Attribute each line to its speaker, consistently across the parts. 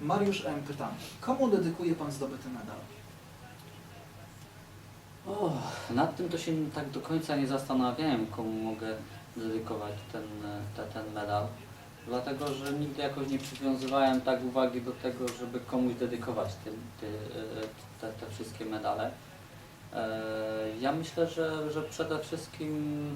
Speaker 1: Mariusz M. pyta, komu dedykuje Pan zdobyty medal?
Speaker 2: O, nad tym to się tak do końca nie zastanawiałem, komu mogę dedykować ten, te, ten medal. Dlatego, że nigdy jakoś nie przywiązywałem tak uwagi do tego, żeby komuś dedykować te, te, te, wszystkie medale. E, Ja myślę, że, że przede wszystkim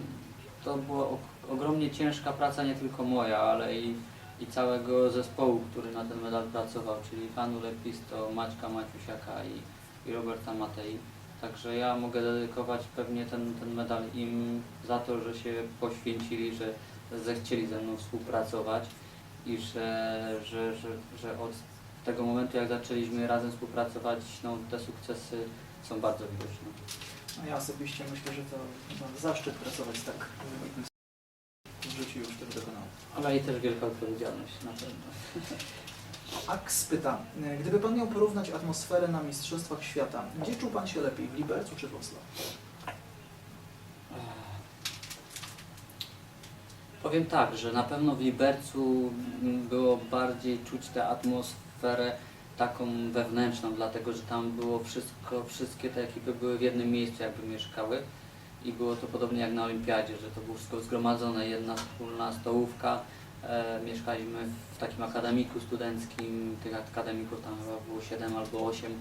Speaker 2: to była ogromnie ciężka praca nie tylko moja, ale i, i całego zespołu, który na ten medal pracował, czyli panu Lepisto, Maćka Maciusiaka i, i Roberta Matei. Także ja mogę dedykować pewnie ten, ten medal im za to, że się poświęcili, że zechcieli ze mną współpracować i że, że, że, że od tego momentu, jak zaczęliśmy razem współpracować, no, te sukcesy są bardzo widoczne.
Speaker 1: No ja osobiście myślę, że to chyba zaszczyt pracować z tak w życiu już tego dokonał.
Speaker 2: Ale i też wielka odpowiedzialność na pewno.
Speaker 1: Aks pyta, gdyby Pan miał porównać atmosferę na Mistrzostwach Świata, gdzie czuł Pan się lepiej, w Libercu czy w Oslo?
Speaker 2: Powiem tak, że na pewno w Libercu mm, było bardziej czuć tę atmosferę taką wewnętrzną, dlatego że tam było wszystko, wszystkie te ekipy były w jednym miejscu jakby mieszkały i było to podobnie jak na Olimpiadzie, że to było wszystko zgromadzone, jedna wspólna stołówka. E, mieszkaliśmy w takim akademiku studenckim, tych akademików tam chyba było 7 albo 8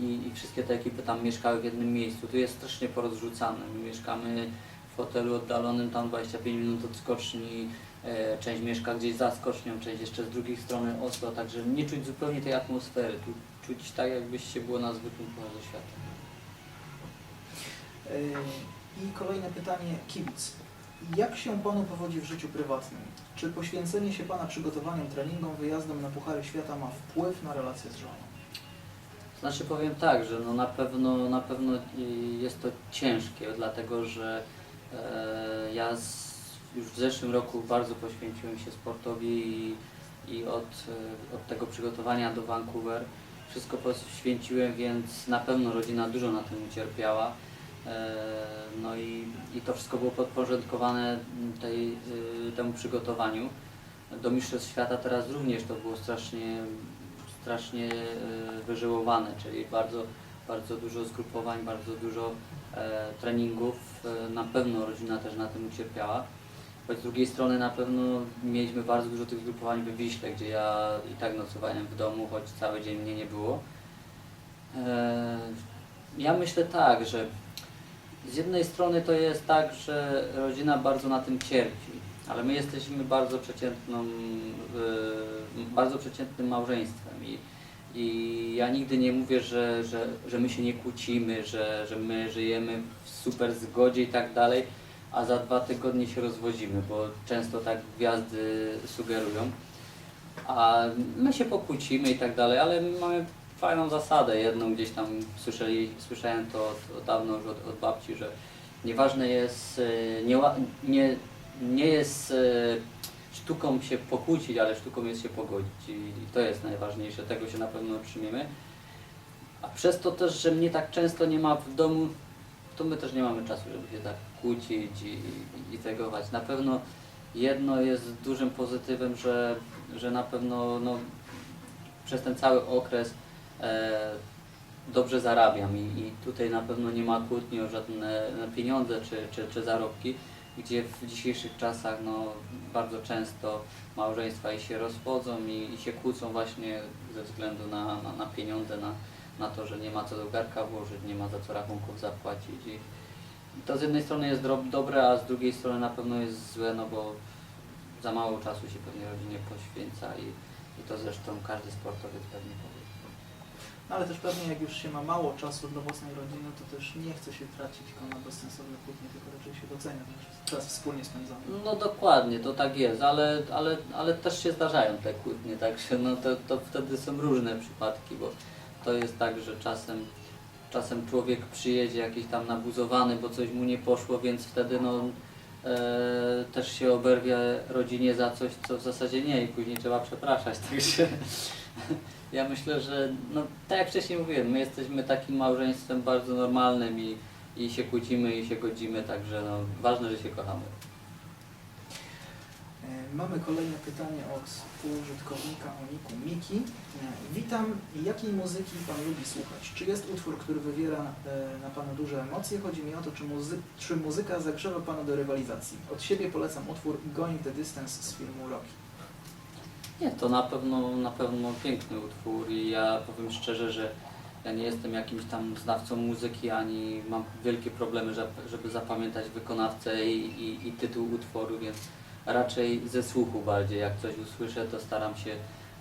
Speaker 2: i, i wszystkie te ekipy tam mieszkały w jednym miejscu. Tu jest strasznie porozrzucane. My mieszkamy w hotelu oddalonym tam 25 minut od skoczni, e, część mieszka gdzieś za skocznią, część jeszcze z drugiej strony Oslo, także nie czuć zupełnie tej atmosfery. Tu czuć tak, jakbyś się było na zwykłym Pucharze Świata.
Speaker 1: E, I kolejne pytanie, kibic. Jak się Panu powodzi w życiu prywatnym? Czy poświęcenie się Pana przygotowaniom, treningom, wyjazdom na Puchary Świata ma wpływ na relacje z żoną?
Speaker 2: Znaczy powiem tak, że no na pewno na pewno jest to ciężkie, dlatego że e, ja z, już w zeszłym roku bardzo poświęciłem się sportowi i, i od, e, od tego przygotowania do Vancouver wszystko poświęciłem, więc na pewno rodzina dużo na tym ucierpiała. E, No i, i to wszystko było podporządkowane tej, y, temu przygotowaniu. Do Mistrzostw Świata teraz również to było strasznie, strasznie e, wyżyłowane, czyli bardzo, bardzo dużo zgrupowań, bardzo dużo e, treningów. E, Na pewno rodzina też na tym ucierpiała. Choć z drugiej strony na pewno mieliśmy bardzo dużo tych zgrupowań we Wiśle, gdzie ja i tak nocowałem w domu, choć cały dzień mnie nie było. Ja myślę tak, że z jednej strony to jest tak, że rodzina bardzo na tym cierpi, ale my jesteśmy bardzo przeciętną, y, bardzo przeciętnym małżeństwem i, i ja nigdy nie mówię, że, że, że my się nie kłócimy, że, że my żyjemy w super zgodzie i tak dalej, a za dwa tygodnie się rozwodzimy, bo często tak gwiazdy sugerują. A my się pokłócimy i tak dalej, ale my mamy fajną zasadę, jedną gdzieś tam słyszeli, słyszałem to od, od dawno już od, od babci, że nieważne jest, e, nie, nie, nie jest e, sztuką się pokłócić, ale sztuką jest się pogodzić i, to jest najważniejsze, tego się na pewno przyjmiemy. A przez to też, że mnie tak często nie ma w domu, to my też nie mamy czasu, żeby się tak kłócić i, i, i tegować. Na pewno jedno jest dużym pozytywem, że, że na pewno no, przez ten cały okres dobrze zarabiam i, i tutaj na pewno nie ma kłótni o żadne pieniądze czy, czy, czy zarobki, gdzie w dzisiejszych czasach no, bardzo często małżeństwa i się rozwodzą i, i się kłócą właśnie ze względu na, na, na pieniądze, na, na to, że nie ma co do garka włożyć, nie ma za co rachunków zapłacić. I to z jednej strony jest dobre, a z drugiej strony na pewno jest złe, no bo za mało czasu się pewnie rodzinie poświęca i, i to zresztą każdy sportowiec pewnie powie.
Speaker 1: No ale też pewnie jak już się ma mało czasu dla własnej rodziny, to też nie chce się tracić go na bezsensowne kłótnie, tylko raczej się docenia czas wspólnie spędzony.
Speaker 2: No dokładnie, to tak jest, ale, ale, ale też się zdarzają te kłótnie, także no to, to wtedy są różne przypadki, bo to jest tak, że czasem, czasem człowiek przyjedzie jakiś tam nabuzowany, bo coś mu nie poszło, więc wtedy no e, też się oberwie rodzinie za coś, co w zasadzie nie i później trzeba przepraszać, także ja myślę, że no tak jak wcześniej mówiłem, my jesteśmy takim małżeństwem bardzo normalnym i, i się kłócimy i się godzimy, także no ważne, że się kochamy.
Speaker 1: E, Mamy kolejne pytanie od użytkownika o niku Miki. Witam. Jakiej muzyki Pan lubi słuchać? Czy jest utwór, który wywiera e, na Panu duże emocje? Chodzi mi o to, czy, muzy czy muzyka zagrzewa Pana do rywalizacji. Od siebie polecam utwór Going the Distance z filmu Rocky.
Speaker 2: Nie, to na pewno, na pewno piękny utwór i ja powiem szczerze, że ja nie jestem jakimś tam znawcą muzyki, ani mam wielkie problemy, żeby, zapamiętać wykonawcę i, i, i tytuł utworu, więc raczej ze słuchu bardziej. Jak coś usłyszę, to staram się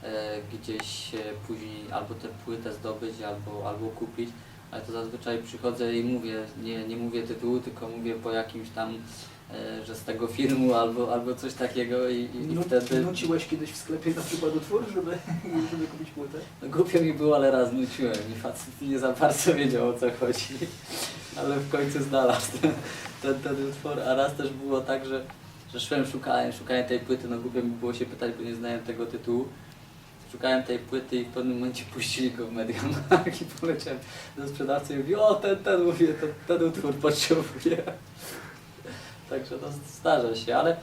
Speaker 2: e, gdzieś e, później albo tę płytę zdobyć, albo, albo kupić. Ale to zazwyczaj przychodzę i mówię, nie, nie mówię tytułu, tylko mówię po jakimś tam, e, że z tego filmu albo, albo coś takiego i, i, i
Speaker 1: Nu
Speaker 2: wtedy...
Speaker 1: Nuciłeś kiedyś w sklepie na przykład utwór, żeby, żeby kupić płytę?
Speaker 2: No głupio mi było, ale raz nuciłem i facet nie za bardzo wiedział o co chodzi. Ale w końcu znalazł ten, ten, ten utwór, a raz też było tak, że, że szłem, szukałem, szukałem tej płyty, no głupio mi było się pytać, bo nie znałem tego tytułu. Szukałem tej płyty i w pewnym momencie puścili go w Mediamarkt i poleciałem do sprzedawcy i mówię, o ten, ten, mówię, ten, ten utwór potrzebuję. Także no zdarza się, ale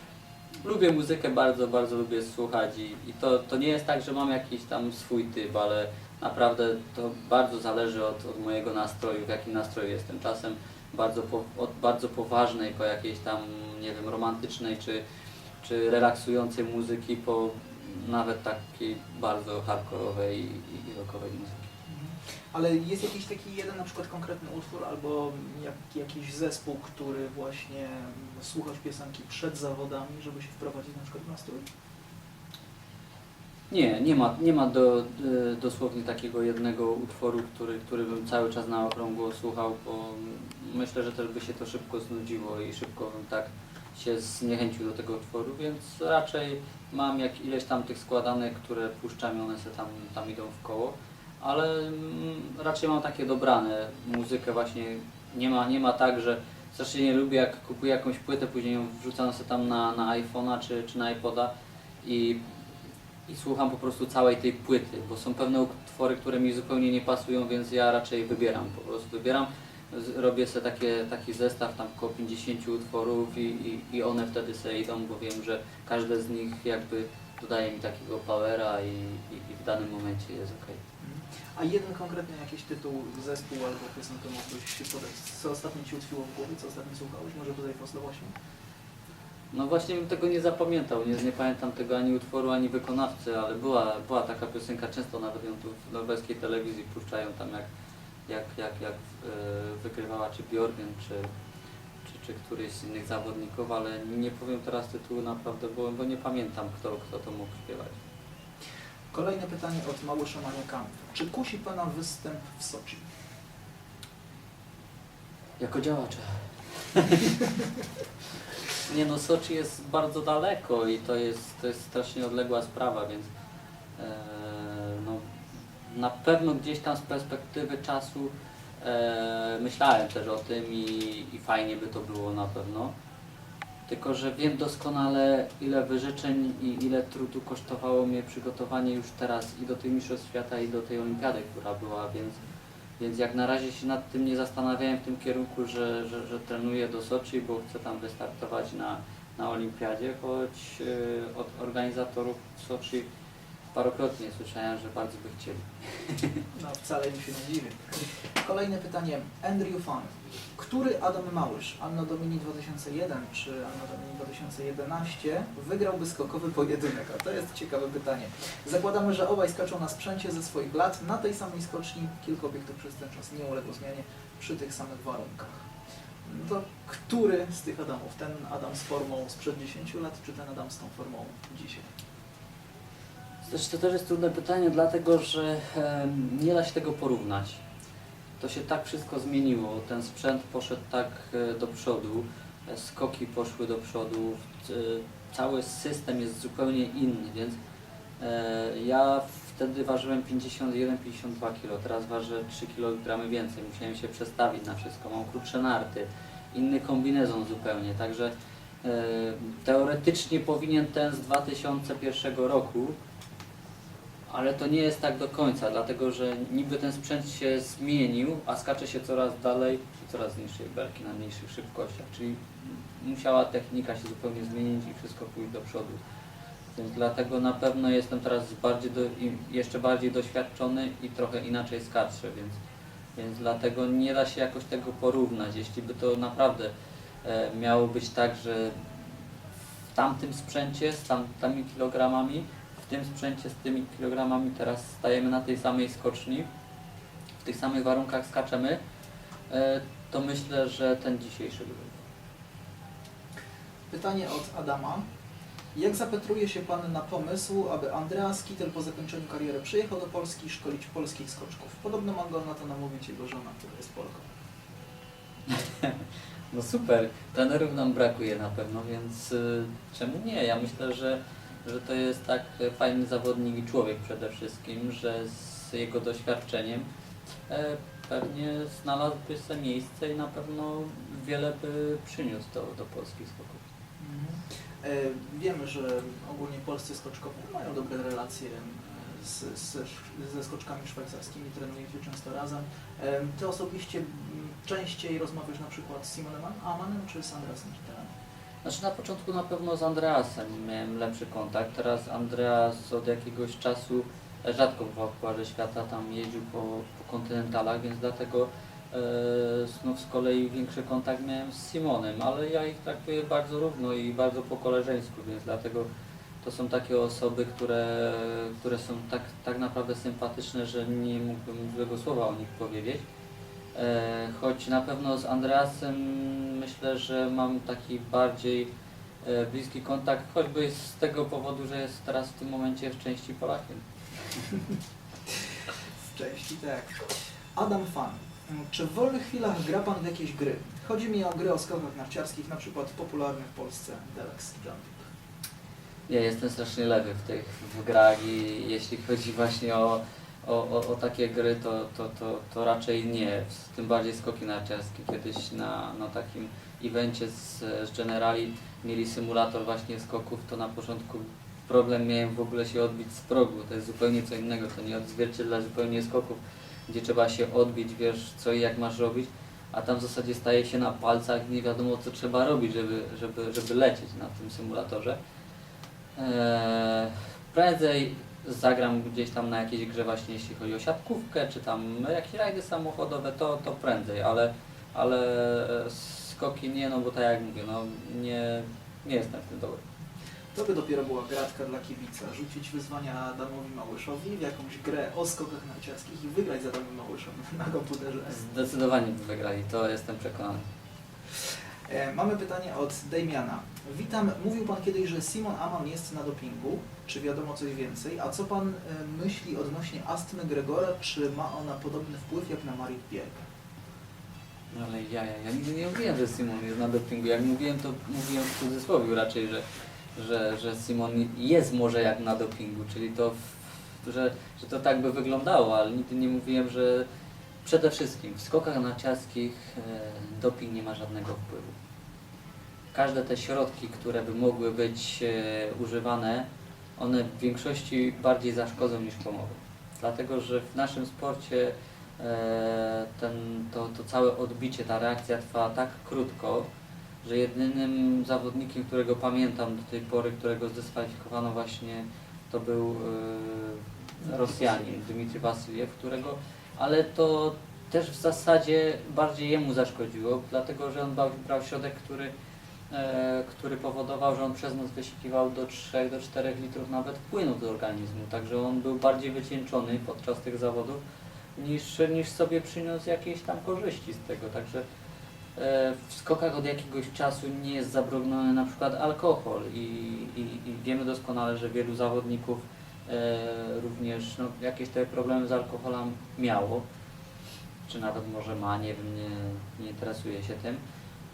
Speaker 2: Lubię muzykę bardzo, bardzo lubię słuchać i, i to, to nie jest tak, że mam jakiś tam swój typ, ale naprawdę to bardzo zależy od, od mojego nastroju, w jakim nastroju jestem. Czasem bardzo po, od bardzo poważnej po jakiejś tam, nie wiem, romantycznej czy, czy relaksującej muzyki po nawet takiej bardzo hardkorowej i, i, rockowej muzyki.
Speaker 1: Ale jest jakiś taki jeden na przykład konkretny utwór albo jak, jakiś zespół, który właśnie słuchasz piosenki przed zawodami, żeby się wprowadzić na przykład w nastrój?
Speaker 2: Nie, nie ma, nie ma do, y, dosłownie takiego jednego utworu, który, który bym cały czas na okrągło słuchał, bo myślę, że też by się to szybko znudziło i szybko bym tak się zniechęcił do tego utworu, więc raczej mam jak ileś tam tych składanek, które puszczam i one sobie tam, tam idą w koło, ale mm, raczej mam takie dobrane muzykę właśnie, nie ma, nie ma tak, że strasznie nie lubię jak kupuję jakąś płytę, później ją wrzucam sobie tam na, na iPhone'a czy, czy na iPoda i i słucham po prostu całej tej płyty, bo są pewne utwory, które mi zupełnie nie pasują, więc ja raczej wybieram, po prostu wybieram, robię sobie takie, taki zestaw tam około 50 utworów i, i, i one wtedy sobie idą, bo wiem, że każde z nich jakby dodaje mi takiego powera i, i, i w danym momencie jest ok.
Speaker 1: A jeden konkretny jakiś tytuł, zespół albo piosenkę mógłbyś się podać? Co ostatnio Ci utkwiło w głowie, co ostatnio słuchałeś? Może tutaj Foslo właśnie?
Speaker 2: No właśnie bym tego nie zapamiętał, nie, nie pamiętam tego ani utworu, ani wykonawcy, ale była, była taka piosenka, często nawet ją tu w norweskiej telewizji puszczają tam jak, jak, jak, jak e, wygrywała czy Björgen, czy, czy, czy któryś z innych zawodników, ale nie powiem teraz tytułu naprawdę, bo, bo nie pamiętam kto, kto to mógł śpiewać.
Speaker 1: Kolejne pytanie od Małysza Maniaka. Czy kusi Pana występ w Soczi?
Speaker 2: Jako działacza. Nie no, Soczi jest bardzo daleko i to jest, to jest strasznie odległa sprawa, więc e, na pewno gdzieś tam z perspektywy czasu e, myślałem też o tym i, i fajnie by to było na pewno. Tylko, że wiem doskonale ile wyrzeczeń i ile trudu kosztowało mnie przygotowanie już teraz i do tych Mistrzostw Świata i do tej Olimpiady, która była, więc więc jak na razie się nad tym nie zastanawiałem w tym kierunku, że, że, że trenuję do Soczi, bo chcę tam wystartować na, na Olimpiadzie, choć y, od organizatorów Soczi parokrotnie słyszałem, że bardzo by chcieli.
Speaker 1: No wcale mi się nie dziwię. Kolejne pytanie. Andrew Fan. Który Adam Małysz, Anno Domini 2001 czy Anno Domini 2011 wygrałby skokowy pojedynek? A to jest ciekawe pytanie. Zakładamy, że obaj skaczą na sprzęcie ze swoich lat. Na tej samej skoczni kilka obiektów przez ten czas nie uległo zmianie przy tych samych warunkach. No To który z tych Adamów? Ten Adam z formą sprzed 10 lat, czy ten Adam z tą formą dzisiaj?
Speaker 2: Zresztą to też jest trudne pytanie, dlatego że nie da się tego porównać. To się tak wszystko zmieniło. Ten sprzęt poszedł tak e, do przodu, e, skoki poszły do przodu, c- cały system jest zupełnie inny, więc e, ja wtedy ważyłem 51-52 kg, teraz ważę 3 kg więcej. Musiałem się przestawić na wszystko, mam krótsze narty, inny kombinezon zupełnie, także e, teoretycznie powinien ten z 2001 roku ale to nie jest tak do końca, dlatego że niby ten sprzęt się zmienił, a skacze się coraz dalej i coraz niższej belki na mniejszych szybkościach, czyli musiała technika się zupełnie zmienić i wszystko pójść do przodu. Więc dlatego na pewno jestem teraz bardziej do, jeszcze bardziej doświadczony i trochę inaczej skaczę, więc, więc dlatego nie da się jakoś tego porównać. Jeśli by to naprawdę e, miało być tak, że w tamtym sprzęcie z tamtymi kilogramami, w tym sprzęcie z tymi kilogramami teraz stajemy na tej samej skoczni, w tych samych warunkach skaczemy, e, to myślę, że ten dzisiejszy by był.
Speaker 1: Pytanie od Adama. Jak zapatruje się Pan na pomysł, aby Andreas Kittel po zakończeniu kariery przyjechał do Polski szkolić polskich skoczków? Podobno ma go na to namówić jego żona, która jest Polką.
Speaker 2: No super, trenerów nam brakuje na pewno, więc y, czemu nie? Ja myślę, że, że to jest tak fajny zawodnik i człowiek przede wszystkim, że z jego doświadczeniem e, pewnie znalazłby sobie miejsce i na pewno wiele by przyniósł do, do polskich skoków.
Speaker 1: E, Wiemy, że ogólnie polscy skoczkowie mają dobre relacje e, z, z, ze skoczkami szwajcarskimi, trenujecie często razem. Ty osobiście częściej rozmawiasz na przykład z Simonem Amanem czy z Andreasem Kittelem?
Speaker 2: Znaczy na początku na pewno z Andreasem miałem lepszy kontakt, teraz Andreas od jakiegoś czasu rzadko w Pucharze Świata tam jeździł po, po kontynentalach, więc dlatego e, znów z kolei większy kontakt miałem z Simonem, ale ja ich traktuję bardzo równo i bardzo po koleżeńsku, więc dlatego to są takie osoby, które, które są tak, tak naprawdę sympatyczne, że nie mógłbym złego słowa o nich powiedzieć. E, choć na pewno z Andreasem myślę, że mam taki bardziej e, bliski kontakt, choćby z tego powodu, że jest teraz w tym momencie w części Polakiem.
Speaker 1: W części tak. Adam Fan. Czy w wolnych chwilach gra Pan w jakieś gry? Chodzi mi o gry o skokach narciarskich, na przykład popularny w Polsce Delex Jumping.
Speaker 2: Ja jestem strasznie lewy w tych w grach i jeśli chodzi właśnie o, o, o, o takie gry, to, to, to, to raczej nie. Tym bardziej skoki narciarskie. Kiedyś na, na takim evencie z, z Generali mieli symulator właśnie skoków, to na początku problem miałem w ogóle się odbić z progu. To jest zupełnie co innego, to nie odzwierciedla zupełnie skoków, gdzie trzeba się odbić, wiesz co i jak masz robić, a tam w zasadzie staje się na palcach, nie wiadomo co trzeba robić, żeby, żeby, żeby lecieć na tym symulatorze. Eee, prędzej zagram gdzieś tam na jakiejś grze właśnie jeśli chodzi o siatkówkę, czy tam jakieś rajdy samochodowe, to, to prędzej, ale, ale e, skoki nie, no bo tak jak mówię, no nie, nie jestem w tym dobry.
Speaker 1: To by dopiero była gratka dla kibica. Rzucić wyzwania Adamowi Małyszowi w jakąś grę o skokach narciarskich i wygrać z Adamem Małyszem na komputerze.
Speaker 2: Zdecydowanie by wygrali, to jestem przekonany.
Speaker 1: E, mamy pytanie od Damiana. Witam, mówił Pan kiedyś, że Simon Aman jest na dopingu. Czy wiadomo coś więcej? A co Pan e, myśli odnośnie astmy Gregora? Czy ma ona podobny wpływ jak na Marit Bierg?
Speaker 2: No ale ja, ja, ja nigdy nie mówiłem, że Simon jest na dopingu. Jak mówiłem, to mówiłem w cudzysłowie raczej, że, że, że Simon jest może jak na dopingu, czyli to, że, że to tak by wyglądało, ale nigdy nie mówiłem, że przede wszystkim w skokach narciarskich e, doping nie ma żadnego wpływu. Każde te środki, które by mogły być e, używane, one w większości bardziej zaszkodzą niż pomogą. Dlatego, że w naszym sporcie e, ten, to, to całe odbicie, ta reakcja trwa tak krótko, że jedynym zawodnikiem, którego pamiętam do tej pory, którego zdyskwalifikowano właśnie, to był e, Rosjanin, Dmitry Wasiliew, którego, ale to też w zasadzie bardziej jemu zaszkodziło, dlatego że on brał, środek, który, który powodował, że on przez noc wysikiwał do 3 do 4 litrów nawet płynu do organizmu, także on był bardziej wycieńczony podczas tych zawodów niż, niż sobie przyniósł jakieś tam korzyści z tego, także e, w skokach od jakiegoś czasu nie jest zabroniony na przykład alkohol i, i, i wiemy doskonale, że wielu zawodników e, również no, jakieś te problemy z alkoholem miało, czy nawet może ma, nie wiem, nie, nie interesuje się tym.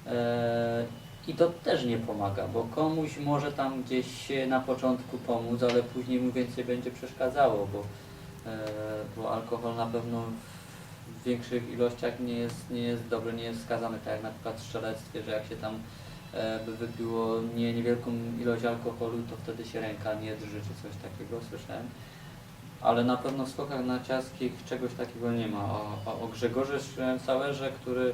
Speaker 2: E, I to też nie pomaga, bo komuś może tam gdzieś na początku pomóc, ale później mu więcej będzie przeszkadzało, bo, e, bo alkohol na pewno w większych ilościach nie jest, nie jest dobry, nie jest wskazany, tak jak na przykład w strzelectwie, że jak się tam e, by wypiło nie, niewielką ilość alkoholu, to wtedy się ręka nie drży, czy coś takiego słyszałem. Ale na pewno w skokach narciarskich czegoś takiego nie ma. O, o, Grzegorze Strzałerze, który no